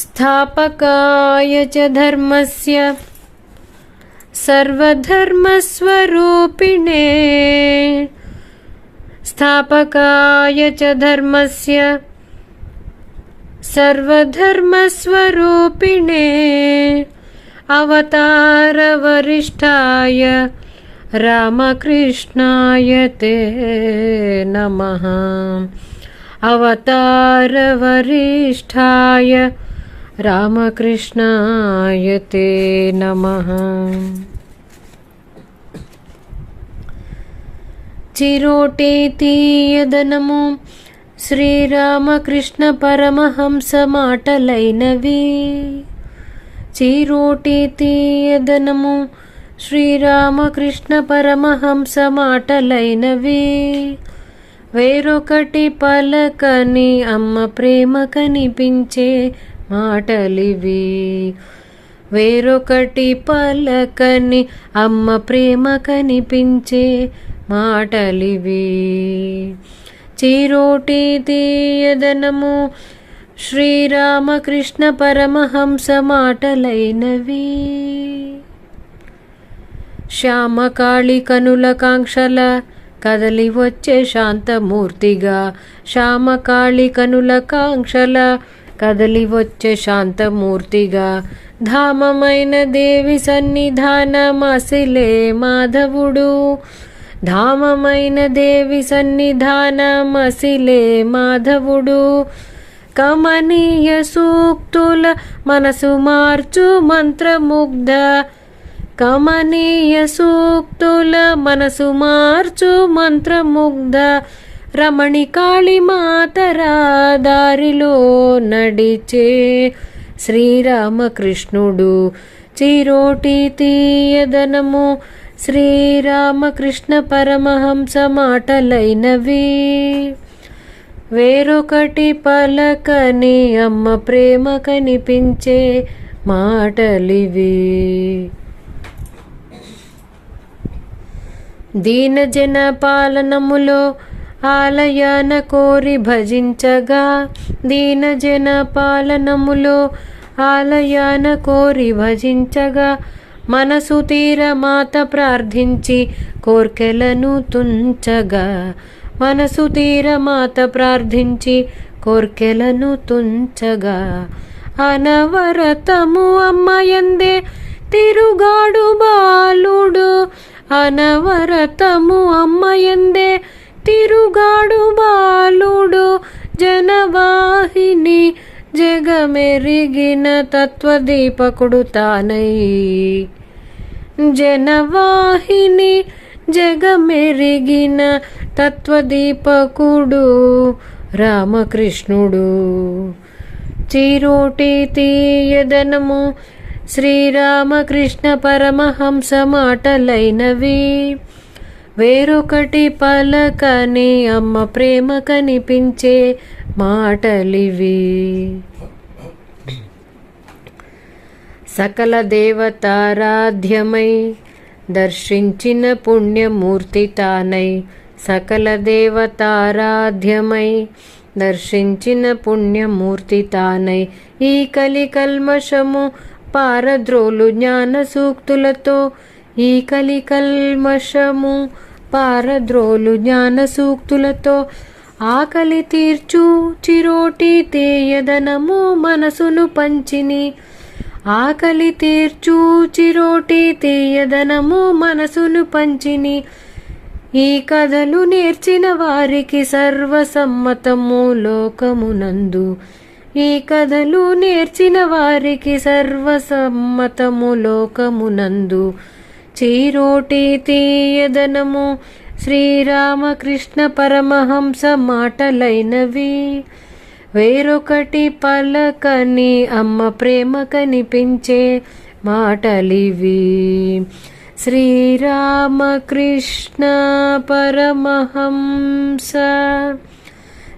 स्थापकाय च धर्मस्य सर्वधर्मस्वरूपिणे स्थापकाय च धर्मस्य सर्वधर्मस्वरूपिणे अवतारवरिष्ठाय रामकृष्णाय ते नमः। अवतारवरिष्ठाय రామకృష్ణాయ నమ. చిరోటే తీయదనము శ్రీరామకృష్ణ పరమహంస మాటలైనవి. చిరోటే తీయదనము శ్రీరామకృష్ణ పరమహంస మాటలైనవి. వేరొకటి పలకని అమ్మ ప్రేమ కనిపించే మాటలివి. వేరొకటి పలకని అమ్మ ప్రేమ కనిపించే మాటలివి. చిరోటి తీయదనము శ్రీరామకృష్ణ పరమహంస మాటలైనవి. శ్యామకాళి కనుల కాంక్షల కదలి వచ్చే శాంతమూర్తిగా. శ్యామకాళి కనుల కాంక్షల కదలి వచ్చే శాంతమూర్తిగా ధామమైన దేవి సన్నిధానమసిలే మాధవుడు. ధామమైన దేవి సన్నిధానమసిలే మాధవుడు. కమనీయ సూక్తుల మనసు మార్చు మంత్రముగ్ధ. కమనీయ సూక్తుల మనసు మార్చు మంత్రముగ్ధ. రమణి కాళి మాతర దారిలో నడిచే శ్రీరామకృష్ణుడు. చిరోటి తీయదనము శ్రీరామకృష్ణ పరమహంస మాటలైనవి. వేరొకటి పలకని అమ్మ ప్రేమ కనిపించే మాటలివి. దీనజన పాలనములో ఆలయాన కోరి భజించగా దీనజన పాలనములో ఆలయాన కోరి భజించగా మనసు తీర మాత ప్రార్థించి కోర్కెలను తుంచగా. మనసు తీర మాత ప్రార్థించి కోర్కెలను తుంచగా. అనవరతము అమ్మయందే తిరుగాడు బాలుడు. అనవరతము అమ్మయందే తిరుగాడు బాలుడు జనవాహిని జగమెరిగిన తత్వదీపకుడు తానై. జనవాహిని జగమెరిగిన తత్వదీపకుడు రామకృష్ణుడు. చిరోటి తీయదనము శ్రీరామకృష్ణ పరమహంస మాటలైనవి. వేరొకటి పలకని అమ్మ ప్రేమ కనిపించే మాటలివి. సకల దేవతారాధ్యమై దర్శించిన పుణ్యమూర్తి తానై సకల దేవతారాధ్యమై దర్శించిన పుణ్యమూర్తి తానై ఈ కలి కల్మషము పారద్రోలు జ్ఞాన సూక్తులతో ఈ కలి కల్మషము పారద్రోలు జ్ఞాన సూక్తులతో ఆకలి తీర్చు చిరోటి తేయదనము మనసును పంచిని. ఆకలి తీర్చు చిరోటి తేయదనము మనసును పంచిని. ఈ కథలు నేర్చిన వారికి సర్వసమ్మతము లోకమునందు. ఈ కథలు నేర్చిన వారికి సర్వసమ్మతము లోకమునందు. చీరోటి తీయదనము. శ్రీరామకృష్ణ పరమహంస మాటలైనవి. వేరొకటి పలకని అమ్మ ప్రేమ కనిపించే మాటలివి. శ్రీరామకృష్ణ పరమహంస.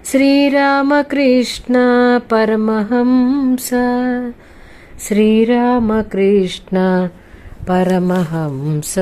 శ్రీరామకృష్ణ పరమహంస. శ్రీరామకృష్ణ పరమహంస.